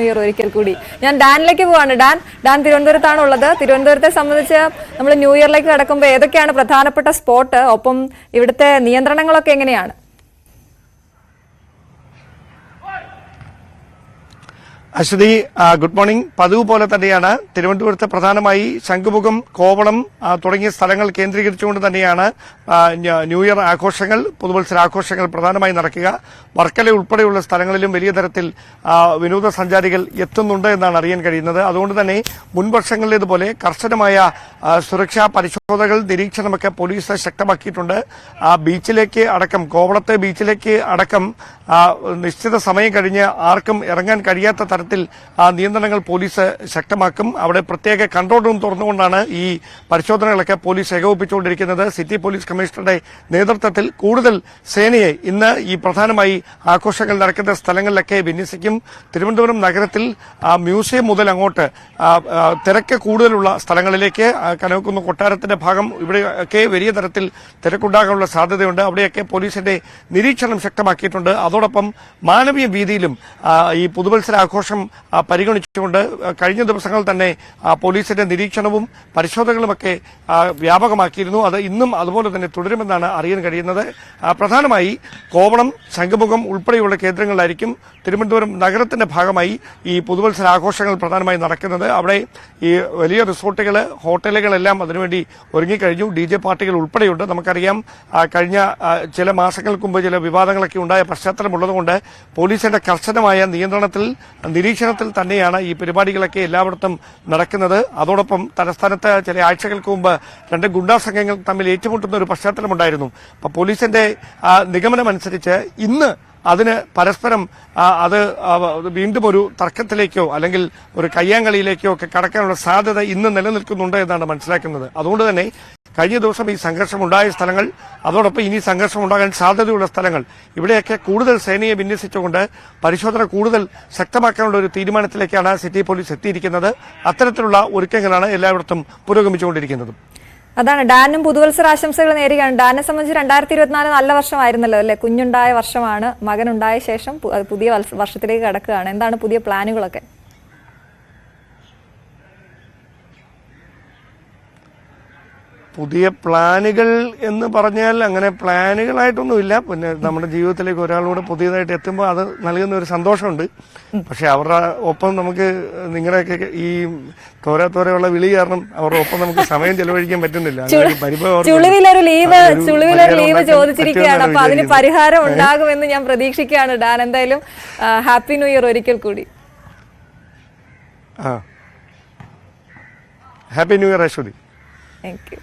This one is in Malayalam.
ന്യൂ ഇയർ ഒരിക്കൽ കൂടി. ഞാൻ ഡാനിലേക്ക് പോവാണ്. ഡാൻ ഡാൻ തിരുവനന്തപുരത്താണ് ഉള്ളത് തിരുവനന്തപുരത്തെ സംബന്ധിച്ച് നമ്മൾ ന്യൂ ഇയറിലേക്ക് കടക്കുമ്പോൾ ഏതൊക്കെയാണ് പ്രധാനപ്പെട്ട സ്പോട്ട്? ഒപ്പം ഇവിടുത്തെ നിയന്ത്രണങ്ങളൊക്കെ എങ്ങനെയാണ്? Aswathy good morning. പതിവ് പോലെ തന്നെയാണ് തിരുവനന്തപുരത്ത് പ്രധാനമായി ശംഖുമുഖം കോവളം തുടങ്ങിയ സ്ഥലങ്ങൾ കേന്ദ്രീകരിച്ചുകൊണ്ട് തന്നെയാണ് ന്യൂ- ഇയർ ആഘോഷങ്ങൾ പുതുവത്സര ആഘോഷങ്ങൾ പ്രധാനമായി നടക്കുക. വർക്കല ഉൾപ്പെടെയുള്ള സ്ഥലങ്ങളിലും വലിയ തരത്തിൽ വിനോദസഞ്ചാരികൾ എത്തുന്നുണ്ട് എന്നാണ് അറിയാൻ കഴിയുന്നത്. അതുകൊണ്ട് തന്നെ മുൻവർഷങ്ങളിലേതുപോലെ കർശനമായ സുരക്ഷാ പരിശോധനകൾ നിരീക്ഷണമൊക്കെ പോലീസ് ശക്തമാക്കിയിട്ടുണ്ട്. ബീച്ചിലേക്ക് അടക്കം കോവളത്തെ ബീച്ചിലേക്ക് അടക്കം നിശ്ചിത സമയം കഴിഞ്ഞ് ആർക്കും ഇറങ്ങാൻ കഴിയാത്ത തരത്തിൽ നിയന്ത്രണങ്ങൾ പോലീസ് ശക്തമാക്കും. അവിടെ പ്രത്യേക കൺട്രോൾ റൂം തുറന്നുകൊണ്ടാണ് ഈ പരിശോധനകളൊക്കെ പോലീസ് ഏകോപിപ്പിച്ചുകൊണ്ടിരിക്കുന്നത്. സിറ്റി പോലീസ് കമ്മീഷണറുടെ നേതൃത്വത്തിൽ കൂടുതൽ സേനയെ ഇന്ന് ഈ പ്രധാനമായി ആഘോഷങ്ങൾ നടക്കുന്ന സ്ഥലങ്ങളിലൊക്കെ വിന്യസിക്കും. തിരുവനന്തപുരം നഗരത്തിൽ മ്യൂസിയം മുതൽ അങ്ങോട്ട് തിരക്ക് കൂടുതലുള്ള സ്ഥലങ്ങളിലേക്ക് ആ, കൊട്ടാരത്തിന്റെ ഭാഗം ഇവിടെയൊക്കെ വലിയ തരത്തിൽ തിരക്കുണ്ടാകാനുള്ള സാധ്യതയുണ്ട്. അവിടെയൊക്കെ പോലീസിന്റെ നിരീക്ഷണം ശക്തമാക്കിയിട്ടുണ്ട്. അതോടൊപ്പം മാനവീയ വീതിയിലും ഈ പുതുവത്സര ആഘോഷം ആ, പരിഗണിച്ചുകൊണ്ട് കഴിഞ്ഞ ദിവസങ്ങൾ തന്നെ പോലീസിന്റെ നിരീക്ഷണവും പരിശോധനകളുമൊക്കെ വ്യാപകമാക്കിയിരുന്നു. അത് ഇന്നും അതുപോലെ തന്നെ തുടരുമെന്നാണ് അറിയാൻ കഴിയുന്നത്. പ്രധാനമായി കോവളം ശംഖുമുഖം ഉൾപ്പെടെയുള്ള കേന്ദ്രങ്ങളിലായിരിക്കും തിരുവനന്തപുരം നഗരത്തിന്റെ ഭാഗമായി ഈ പുതുവത്സര ആഘോഷങ്ങൾ പ്രധാനമായി നടക്കുന്നത്. അവിടെ ഈ വലിയ റിസോർട്ടുകൾ ഹോട്ടലുകളെല്ലാം അതിനുവേണ്ടി ഒരുങ്ങിക്കഴിഞ്ഞു. ഡി ജെ പാർട്ടികൾ ഉൾപ്പെടെയുണ്ട്. നമുക്കറിയാം കഴിഞ്ഞ ചില മാസങ്ങൾക്ക് മുമ്പ് ചില വിവാദങ്ങളൊക്കെ ഉണ്ടായ പശ്ചാത്തലമുള്ളതുകൊണ്ട് പോലീസിന്റെ കർശനമായ നിയന്ത്രണത്തിൽ നിരീക്ഷണത്തിൽ തന്നെയാണ് ഈ പരിപാടികളൊക്കെ എല്ലായിടത്തും നടക്കുന്നത്. അതോടൊപ്പം തലസ്ഥാനത്ത് ചില ആഴ്ചകൾക്ക് മുമ്പ് രണ്ട് ഗുണ്ടാ സംഘങ്ങൾ തമ്മിൽ ഏറ്റുമുട്ടുന്ന ഒരു പശ്ചാത്തലമുണ്ടായിരുന്നു. അപ്പോൾ പോലീസിന്റെ നിഗമനമനുസരിച്ച് ഇന്ന് അതിന് പരസ്പരം അത് വീണ്ടും ഒരു തർക്കത്തിലേക്കോ അല്ലെങ്കിൽ ഒരു കയ്യാങ്കളിയിലേക്കോ ഒക്കെ കടക്കാനുള്ള സാധ്യത ഇന്ന് നിലനിൽക്കുന്നുണ്ട് എന്നാണ് മനസ്സിലാക്കുന്നത്. അതുകൊണ്ട് തന്നെ കഴിഞ്ഞ ദിവസം ഈ സംഘർഷമുണ്ടായ സ്ഥലങ്ങൾ അതോടൊപ്പം ഇനി സംഘർഷം ഉണ്ടാകാൻ സാധ്യതയുള്ള സ്ഥലങ്ങൾ. ഇവിടെയൊക്കെ കൂടുതൽ സേനയെ വിന്യസിച്ചുകൊണ്ട് പരിശോധന കൂടുതൽ ശക്തമാക്കാനുള്ള ഒരു തീരുമാനത്തിലേക്കാണ് സിറ്റി പോലീസ് എത്തിയിരിക്കുന്നത്. അത്തരത്തിലുള്ള ഒരുക്കങ്ങളാണ് എല്ലായിടത്തും പുരോഗമിച്ചുകൊണ്ടിരിക്കുന്നത്. അതാണ്. ഡാനും പുതുവത്സര ആശംസകൾ നേരുകയാണ്. ഡാനെ സംബന്ധിച്ച് രണ്ടായിരത്തി ഇരുപത്തിനാല് നല്ല വർഷമായിരുന്നല്ലോ അല്ലെ? കുഞ്ഞുണ്ടായ വർഷമാണ്. മകനുണ്ടായ ശേഷം പുതിയ വർഷത്തിലേക്ക് കടക്കുകയാണ്. എന്താണ് പുതിയ പ്ലാനുകളൊക്കെ? പുതിയ പ്ലാനുകൾ എന്ന് പറഞ്ഞാൽ അങ്ങനെ പ്ലാനുകളായിട്ടൊന്നുമില്ല. പിന്നെ നമ്മുടെ ജീവിതത്തിലേക്ക് ഒരാളൂടെ പുതിയതായിട്ട് എത്തുമ്പോൾ അത് നൽകുന്ന ഒരു സന്തോഷമുണ്ട്. പക്ഷെ അവരുടെ ഒപ്പം നമുക്ക് നിങ്ങളുടെയൊക്കെ ഈ തോര തോരയുള്ള വിളി കാരണം അവരുടെ ഒപ്പം നമുക്ക് സമയം ചെലവഴിക്കാൻ പറ്റുന്നില്ല. ചുളിവിലൊരു ലീവ് ചുളിവിലൊരു ലീവ് ചോദിച്ചിരിക്കുകയാണ്. അപ്പൊ അതിന് പരിഹാരം ഉണ്ടാകുമെന്ന് ഞാൻ പ്രതീക്ഷിക്കുകയാണ് ഡാൻ. എന്തായാലും ഹാപ്പി ന്യൂ ഇയർ ഒരിക്കൽ കൂടി. ആ. Happy new year Aswathi. Thank you.